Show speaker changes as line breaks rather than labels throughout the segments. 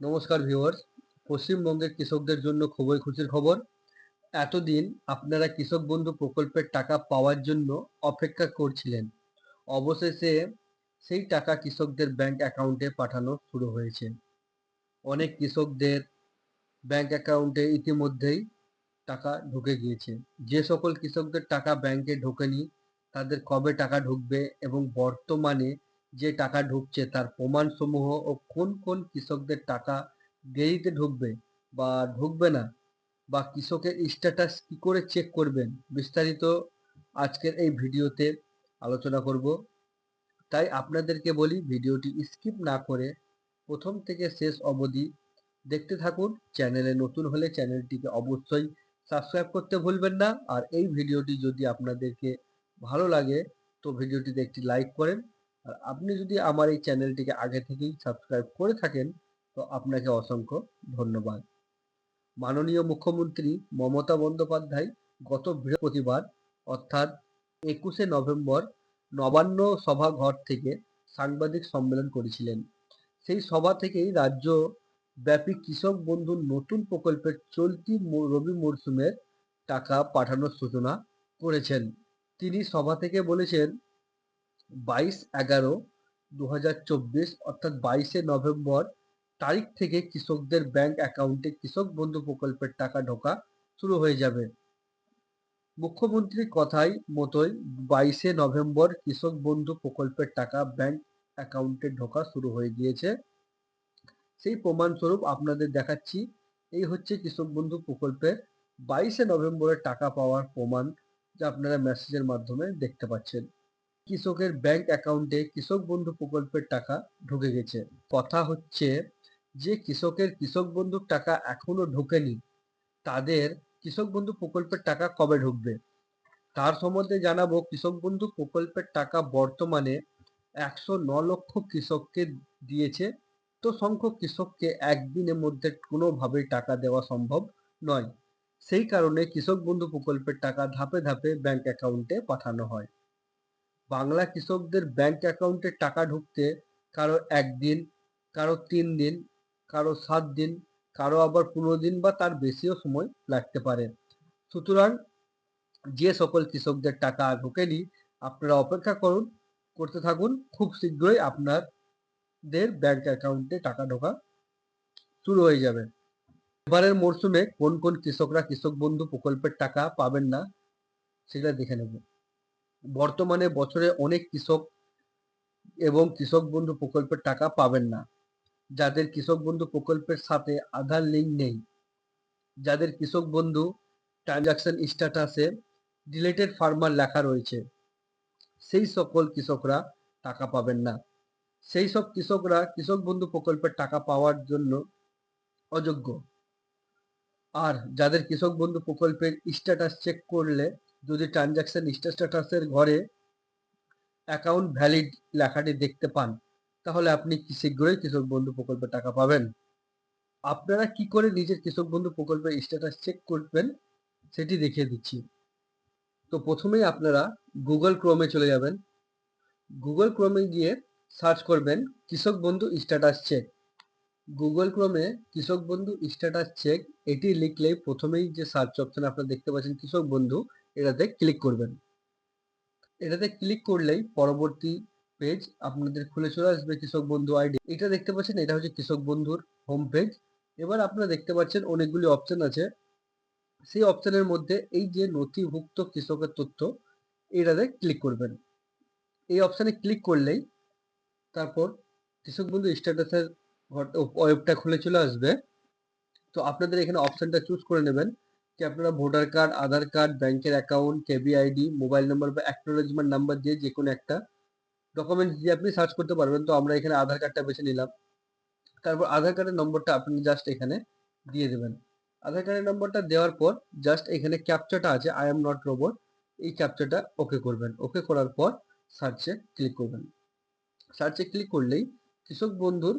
নমস্কার ভিউয়ার্স পশ্চিমবঙ্গের কৃষকদের জন্য খুবই খুশির খবর। এতদিন আপনারা কৃষক বন্ধু প্রকল্পের টাকা পাওয়ার জন্য অপেক্ষা করছিলেন। অবশেষে সেই টাকা কৃষকদের ব্যাংক অ্যাকাউন্টে পাঠানো শুরু হয়েছে। অনেক কৃষকদের ব্যাংক অ্যাকাউন্টে ইতিমধ্যেই টাকা ঢুকে গিয়েছে। যে সকল কৃষকদের টাকা ব্যাংকে ঢোকেনি, তাদের কবে টাকা ঢুকবে এবং বর্তমানে যে টাকা ঢুকছে তার প্রমাণসমূহ ও কোন কোন কৃষকদের টাকা দেরিতে ঢুকবে বা ঢুকবে না বা কৃষকের স্ট্যাটাস কি করে চেক করবেন বিস্তারিত আজকের এই ভিডিওতে আলোচনা করব। তাই আপনাদেরকে বলি ভিডিওটি স্কিপ না করে প্রথম থেকে শেষ অবধি দেখতে থাকুন। চ্যানেলে নতুন হলে চ্যানেলটিকে অবশ্যই সাবস্ক্রাইব করতে ভুলবেন না। আর এই ভিডিওটি যদি আপনাদেরকে ভালো লাগে তো ভিডিওটিতে একটি লাইক করেন। আর আপনি যদি আমার এই চ্যানেলটিকে আগে থেকেই সাবস্ক্রাইব করে থাকেন, তো আপনাকে অসংখ্য ধন্যবাদ। মাননীয় মুখ্যমন্ত্রী মমতা বন্দ্যোপাধ্যায় গত বৃহস্পতিবার, অর্থাৎ একুশে নভেম্বর, নবান্ন সভাঘর থেকে সাংবাদিক সম্মেলন করেছিলেন। সেই সভা থেকেই রাজ্য ব্যাপী কৃষক বন্ধুর নতুন প্রকল্পের চলতি রবি মরশুমের টাকা পাঠানোর সূচনা করেছেন। তিনি সভা থেকে বলেছেন বাইশ এগারো দু অর্থাৎ বাইশে নভেম্বর তারিখ থেকে কৃষকদের ব্যাংক অ্যাকাউন্টে কৃষক বন্ধু প্রকল্পের টাকা ঢোকা শুরু হয়ে যাবে। মুখ্যমন্ত্রীর কথাই মতোই বাইশে নভেম্বর কৃষক বন্ধু প্রকল্পের টাকা ব্যাংক অ্যাকাউন্টে ঢোকা শুরু হয়ে গিয়েছে। সেই প্রমাণস্বরূপ আপনাদের দেখাচ্ছি, এই হচ্ছে কৃষক বন্ধু প্রকল্পের বাইশে নভেম্বরের টাকা পাওয়ার প্রমাণ, যা আপনারা মেসেজের মাধ্যমে দেখতে পাচ্ছেন। কৃষকের ব্যাংক অ্যাকাউন্টে কৃষক বন্ধু প্রকল্পের টাকা ঢুকে গেছে। কথা হচ্ছে যে কৃষকের কৃষক বন্ধুর টাকা এখনও ঢোকেনি, তাদের কৃষক বন্ধু প্রকল্পের টাকা কবে ঢুকবে? তার সম্বন্ধে জানাব, কৃষক বন্ধু প্রকল্পের টাকা বর্তমানে একশো ন লক্ষ কৃষককে দিয়েছে। তো সংখ্যক কৃষককে একদিনের মধ্যে কোনোভাবেই টাকা দেওয়া সম্ভব নয়। সেই কারণে কৃষক বন্ধু প্রকল্পের টাকা ধাপে ধাপে ব্যাংক অ্যাকাউন্টে পাঠানো হয়। বাংলা কৃষকদের ব্যাংক অ্যাকাউন্টে টাকা ঢুকতে কারও একদিন, কারও তিন দিন, কারও সাত দিন, কারও আবার পনেরো দিন বা তার বেশিও সময় লাগতে পারে। সুতরাং যে সকল কৃষকদের টাকা ঢোকেনি, আপনারা অপেক্ষা করুন, করতে থাকুন, খুব শীঘ্রই আপনাদের ব্যাংক অ্যাকাউন্টে টাকা ঢোকা শুরু হয়ে যাবে। এবারের মরশুমে কোন কোন কৃষকরা কৃষক বন্ধু প্রকল্পের টাকা পাবেন না, সেটা দেখে নেব। বর্তমানে বছরে অনেক কৃষক এবং কৃষক বন্ধু প্রকল্পের টাকা পাবেন না। যাদের কৃষক বন্ধু প্রকল্পের সাথে আধার লিঙ্ক নেই, যাদের কৃষক বন্ধু ট্রানজাকশন স্ট্যাটাসে ডিলেটেড ফার্মার লেখা রয়েছে, সেই সকল কৃষকরা টাকা পাবেন না। সেই সব কৃষকরা কৃষক বন্ধু প্রকল্পের টাকা পাওয়ার জন্য অযোগ্য। আর যাদের কৃষক বন্ধু প্রকল্পের স্ট্যাটাস চেক করলে যদি ট্রানজাকশন স্ট্যাটাসের ঘরে অ্যাকাউন্ট ভ্যালিড লেখাটি দেখতে পান, তাহলে আপনি শীঘ্রই কৃষক বন্ধু প্রকল্পে টাকা পাবেন? আপনারা কি করে নিজের কৃষক বন্ধু প্রকল্পের স্ট্যাটাস চেক করবেন, সেটি দেখিয়ে দিচ্ছি। তো প্রথমেই আপনারা গুগল ক্রোমে চলে যাবেন। গুগল ক্রোমে গিয়ে সার্চ করবেন কৃষক বন্ধু স্ট্যাটাস চেক গুগল ক্রোমে কৃষক বন্ধু স্ট্যাটাস চেক এটি লিখলেই প্রথমেই যে সার্চ অপশন আপনারা দেখতে পাচ্ছেন কৃষক বন্ধু এটাতে ক্লিক করবেন। এটাতে ক্লিক করলেই পরবর্তী পেজ আপনাদের খুলে চলে আসবে কৃষক বন্ধু আইডি এটা দেখতে পাচ্ছেন, এটা হচ্ছে কৃষক বন্ধুর হোম পেজ এবার আপনারা দেখতে পাচ্ছেন অনেকগুলি অপশন আছে। সেই অপশনের মধ্যে এই যে নথিভুক্ত কৃষকের তথ্য, এটাতে ক্লিক করবেন। এই অপশানে ক্লিক করলেই তারপর কৃষক বন্ধু স্ট্যাটাসের ওয়েবটা খুলে চলে আসবে। তো আপনাদের এখানে অপশানটা চুজ করে নেবেন। কি আপনারা ভোটার কার্ড আধার কার্ড ব্যাংকের account K B ID mobile number বা অ্যাকনোলেজমেন্ট নাম্বার দিয়ে যে কোনো একটা ডকুমেন্টস দিয়ে আপনি সার্চ করতে পারবেন, তো আমরা এখানে আধার কার্ডটা বেছে নিলাম। তারপর আধার কার্ডের নম্বরটা আপনি জাস্ট এখানে দিয়ে দেবেন। আধার কার্ডের নম্বরটা দেওয়ার পর জাস্ট এখানে ক্যাপচাটা আছে আই এম নট রোবট এই ক্যাপচাটা ওকে করবেন। ওকে করার পর সার্চে ক্লিক করবেন। সার্চে ক্লিক করলেই কৃষক বন্ধুর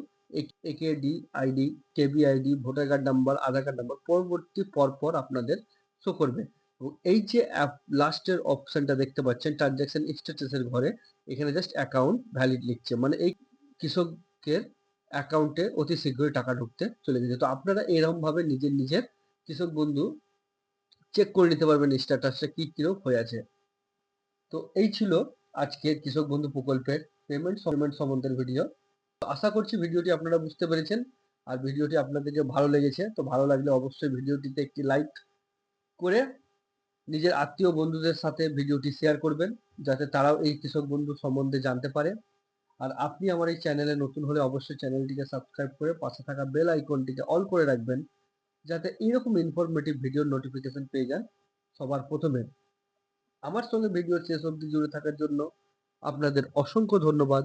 A K D ID K B ID voter card number Aadhaar card number পরবর্তী পরপর আপনাদের শো করবে। এবং এই যে অ্যাপ লাস্টের অপশনটা দেখতে পাচ্ছেন ট্রানজাকশন স্ট্যাটাসের ঘরে, এখানে জাস্ট অ্যাকাউন্ট ভ্যালিড লিখছে। মানে এই কৃষকের অ্যাকাউন্টে অতি শীঘ্রই টাকা ঢুকতে চলে গেছে। তো আপনারা এরকম ভাবে নিজের নিজের কৃষক বন্ধু চেক করে নিতে পারবেন স্ট্যাটাসটা কি কীরকম হয়ে আছে। তো এই ছিল আজকের কৃষক বন্ধু প্রকল্পের পেমেন্ট পেমেন্ট সম্বন্ধের ভিডিও আশা করছি ভিডিওটি আপনারা বুঝতে পেরেছেন আর ভিডিওটি আপনাদেরকে ভালো লেগেছে। তো ভালো লাগলে অবশ্যই ভিডিওটিতে একটি লাইক করে নিজের আত্মীয় বন্ধুদের সাথে ভিডিওটি শেয়ার করবেন, যাতে তারাও এই কৃষক বন্ধু সম্বন্ধে জানতে পারে। আর আপনি আমার এই চ্যানেলে নতুন হলে অবশ্যই চ্যানেলটিকে সাবস্ক্রাইব করে পাশে থাকা বেল আইকনটিকে অল করে রাখবেন, যাতে এইরকম ইনফরমেটিভ ভিডিওর নোটিফিকেশন পেয়ে যান সবার প্রথমে। আমার সঙ্গে ভিডিও শেষ অবধি জুড়ে থাকার জন্য আপনাদের অসংখ্য ধন্যবাদ।